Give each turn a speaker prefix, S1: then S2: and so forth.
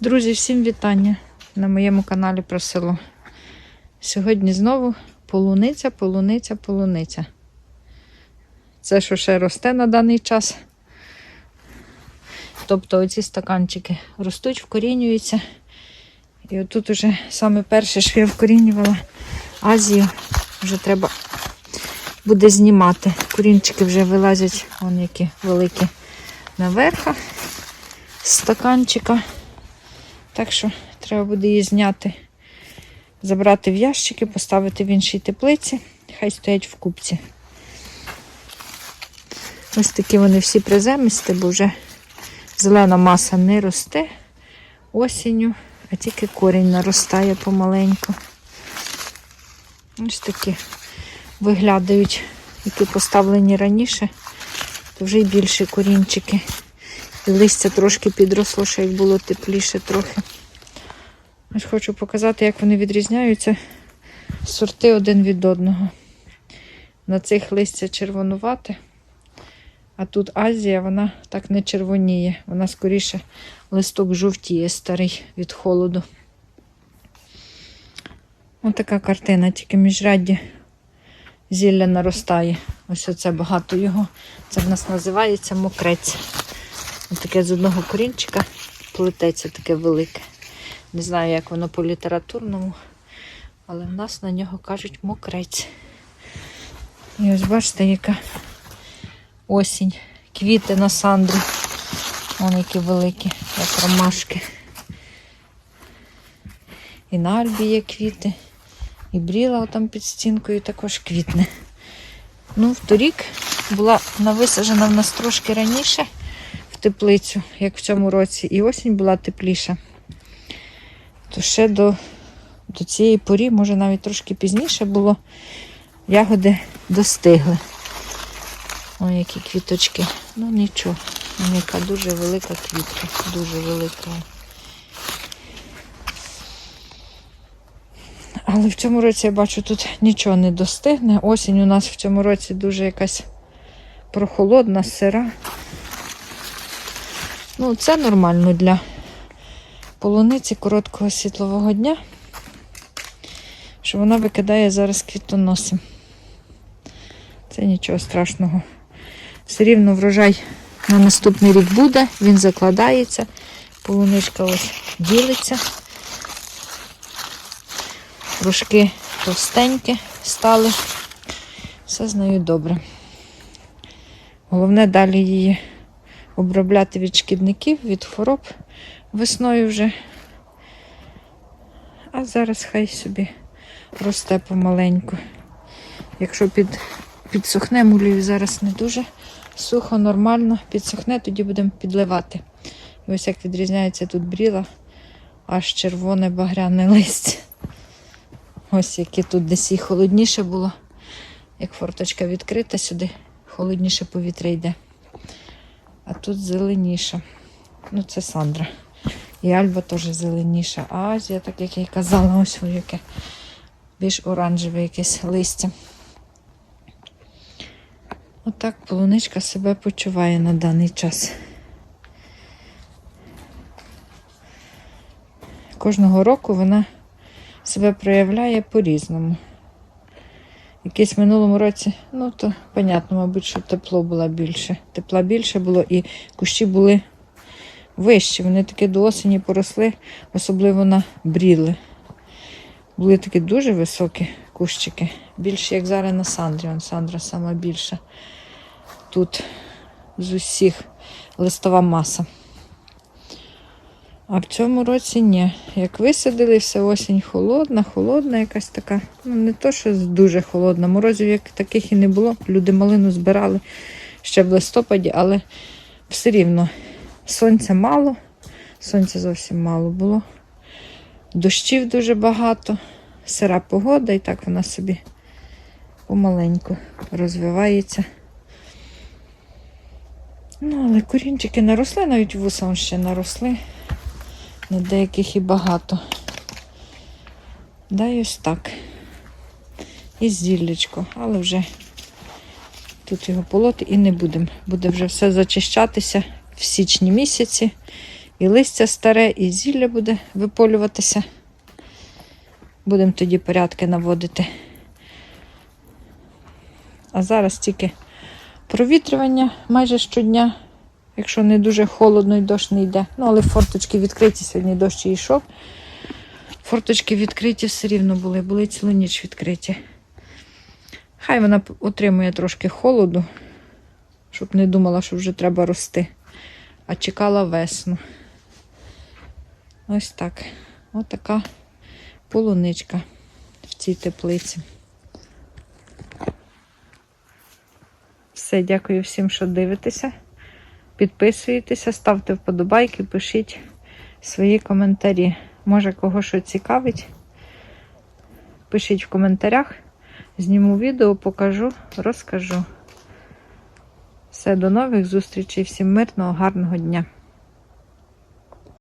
S1: Друзі, всім вітання на моєму каналі про село. Сьогодні знову полуниця, полуниця, полуниця. Це, що ще росте на даний час. Тобто оці стаканчики ростуть, вкорінюються. І отут уже саме перше, що я вкорінювала Азію, вже треба буде знімати. Корінчики вже вилазять, вон які великі наверх з стаканчика. Так що треба буде її зняти, забрати в ящики, поставити в іншій теплиці. Хай стоять в купці. Ось такі вони всі приземисті, бо вже зелена маса не росте осінню, а тільки корінь наростає помаленьку. Ось такі виглядають, які поставлені раніше, то вже й більші корінчики. Листя трошки підросло, ще як було тепліше трохи. Ось хочу показати, як вони відрізняються сорти один від одного. На цих листя червонувате, а тут Азія, вона так не червоніє. Вона скоріше листок жовтіє старий від холоду. Ось така картина, тільки міжрядді зілля наростає. Ось оце багато його. Це в нас називається мокрець. Ось таке з одного корінчика плететься таке велике. Не знаю, як воно по літературному, але в нас на нього кажуть мокрець. І ось бачите, яка осінь. Квіти на сандрі. Вон які великі, як ромашки. І на альбі є квіти. І бріла там під стінкою також квітне. Ну, вторік була нависаджена в нас трошки раніше в теплицю, як в цьому році, і осінь була тепліша. То ще до, до цієї порі, може навіть трошки пізніше було, ягоди достигли. Ой, які квіточки. Ну нічого. Яка дуже велика квітка, дуже велика. Але в цьому році я бачу, тут нічого не достигне. Осінь у нас в цьому році дуже якась прохолодна, сира. Ну, це нормально для полуниці короткого світлового дня, що вона викидає зараз квітоноси. Це нічого страшного. Все рівно врожай на наступний рік буде, він закладається, полуничка ось ділиться. Трошки товстенькі стали. Все з нею добре. Головне далі її обробляти від шкідників, від хвороб весною вже. А зараз хай собі росте помаленьку. Якщо під, підсохне, мулію зараз не дуже сухо, нормально, підсохне, тоді будемо підливати. І ось як відрізняється тут бріла, аж червоне багряне листя. Ось яке тут десь і холодніше було. Як форточка відкрита, сюди холодніше повітря йде. А тут зеленіше. Ну, це Сандра. І Альба теж зеленіша. А Азія, так як я й казала, ось воно яке більш оранжеве якесь листя. Отак полуничка себе почуває на даний час. Кожного року вона себе проявляє по-різному. Якийсь в минулому році, ну то, понятно, мабуть, що тепло було більше. Тепла більше було і кущі були вищі. Вони таки до осені поросли, особливо на бріли. Були такі дуже високі кущики. Більше, як зараз на Сандрі. Вон Сандра сама більша. Тут з усіх листова маса. А в цьому році ні. Як висадили, все осінь холодна, холодна якась така. Ну, не то, що дуже холодна. Морозів як таких і не було. Люди малину збирали ще в листопаді, але все рівно сонця мало, сонця зовсім мало було. Дощів дуже багато, сира погода, і так вона собі помаленьку розвивається. Ну, але корінчики наросли, навіть вусом ще наросли. На деяких і багато. Да, і ось так. І зіллячко, але вже тут його полоти і не будемо. Буде вже все зачищатися в січні місяці. і листя старе, і зілля буде виполюватися. Будемо тоді порядки наводити. А зараз тільки провітрювання майже щодня, якщо не дуже холодно і дощ не йде. Ну, але форточки відкриті, сьогодні дощ і йшов. Форточки відкриті все рівно були, були цілу ніч відкриті. Хай вона отримує трошки холоду, щоб не думала, що вже треба рости, а чекала весну. Ось так. Ось така полуничка в цій теплиці. Все, дякую всім, що дивитеся. Підписуєтеся, ставте вподобайки, пишіть свої коментарі. Може, кого що цікавить. Пишіть в коментарях. Зніму відео, покажу, розкажу. Все, до нових зустрічей. Всім мирного, гарного дня!